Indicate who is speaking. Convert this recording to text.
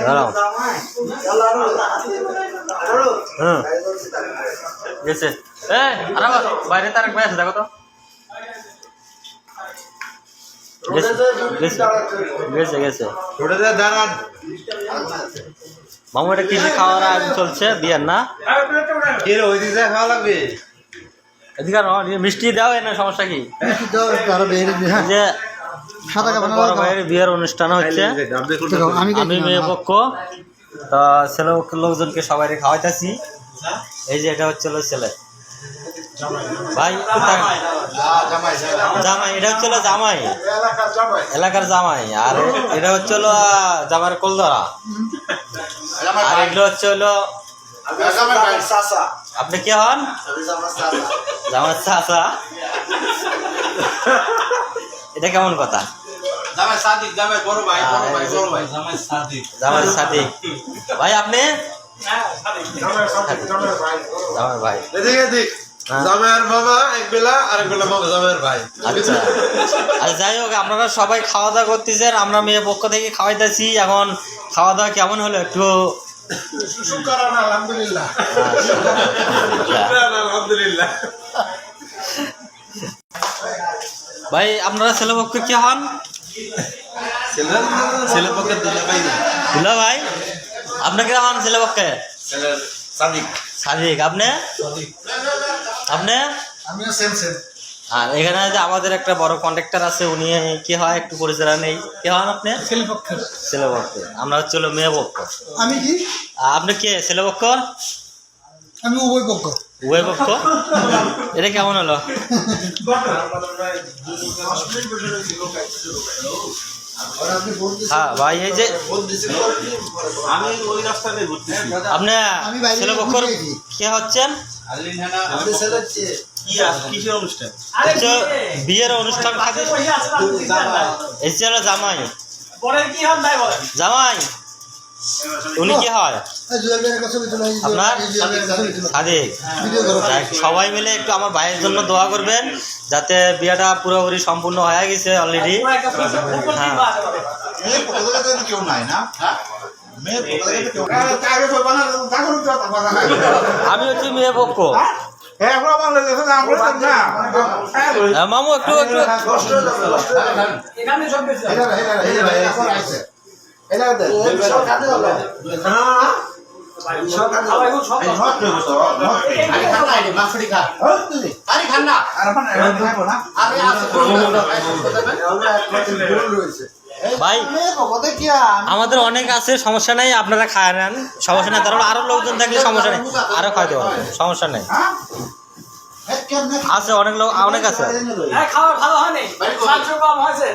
Speaker 1: দাঁড়াও হুম গেছে। এ আরে বাবা, বাইরে তার ভাই আছে দেখো তো গেছে গেছে মামু এটা কি খাওয়ার আয়োজন চলছে বিয়ের না এদিকে আনো, এদিকে মিষ্টি দাও এর না সমস্যা কি?
Speaker 2: সাদা কাপড়
Speaker 1: বড় ভাইয়ের বিয়ের অনুষ্ঠান হচ্ছে।
Speaker 2: আমি
Speaker 1: আমি মেয়ে পক্ষ। তা ছেলে লোকজনকে সবাই খাওয়াইতেছি। এই যে এটা হচ্ছে ছেলে। ভাই জামাই এটা হচ্ছে জামাই। এলাকার জামাই। আর এটা হচ্ছে হলো আহ, জামাইয়ের কোলদরা। আর এগুলো হচ্ছে হলো আপনি কে হন? জামার চাচা। এটা কেমন কথা?
Speaker 3: জামাই সাদিক জামাই বড় ভাই বড় ভাই বড় ভাই।
Speaker 4: জামাই সাদিক।
Speaker 1: জামার সাদিক। ভাই আপনি? জামার ভাই
Speaker 3: এদিকে এদিক।
Speaker 1: হ্যাঁ।
Speaker 3: জামাইয়ের বাবা এক বেলা আর এক বেলা বাবা জামাইয়ের ভাই।
Speaker 1: আচ্ছা। যাই হোক আপনারা সবাই খাওয়া দাওয়া করতেছেন আমরা মেয়ে পক্ষ থেকে খাওয়াইতেছি। এখন খাওয়া দাওয়া কেমন হলো একটু?
Speaker 3: আলহামদুলিল্লাহ। আলহামদুলিল্লাহ।
Speaker 1: ভাই আপনারা ছেলে পক্ষ কে হন?
Speaker 3: ছেলে পক্ষে দুলা ভাই
Speaker 1: আপনাকে হন ছেলে পক্ষে?
Speaker 3: সাদিক।
Speaker 1: সাদিক। আপনি? আপনি?
Speaker 2: আমিও সেম সেম
Speaker 1: আর এখানে যে আমাদের একটা বড় কন্ট্রাক্টর আছে উনি কি হয় একটু পরিচয় নেই। কে হন আপনি?
Speaker 2: ছেলে পক্ষের
Speaker 1: ছেলে পক্ষ। আমরা হচ্ছে মেয়ে পক্ষ।
Speaker 2: আমি কি?
Speaker 1: আপনি কে? ছেলে পক্ষ?
Speaker 2: আমি উভয় পক্ষ।
Speaker 1: উভয় পক্ষ? এটা কেমন হলো? হ্যাঁ ভাই এই যে
Speaker 4: আমি ওই রাস্তাতে ঘুরতেছি।
Speaker 1: আপনি ছেলে পক্ষ কে হচ্ছেন?
Speaker 4: আলিনহানা
Speaker 3: ছেলে হচ্ছে
Speaker 4: কি অনুষ্ঠান?
Speaker 1: বিয়ের অনুষ্ঠান খাতে জামাই। জামাই! উনি কি হয় আপনার? সাদিক সবাই মিলে একটু আমার ভাইয়ের জন্য দোয়া করবেন যাতে বিয়েটা পুরোপুরি সম্পূর্ণ হয়ে গেছে অলরেডি হ্যাঁ আমি হচ্ছে মেয়ে পক্ষ হ্যাঁ, মামু একটু একটু ভাই আমাদের অনেক আছে সমস্যা নাই আপনারা খায় নেন। সমস্যা নাই তারপর আরও লোকজন থাকলে সমস্যা নেই। আরও খাইতে পারবেন সমস্যা নেই। আছে অনেক লোক অনেক আছে।
Speaker 5: ভালো হয়নি। হয়েছে।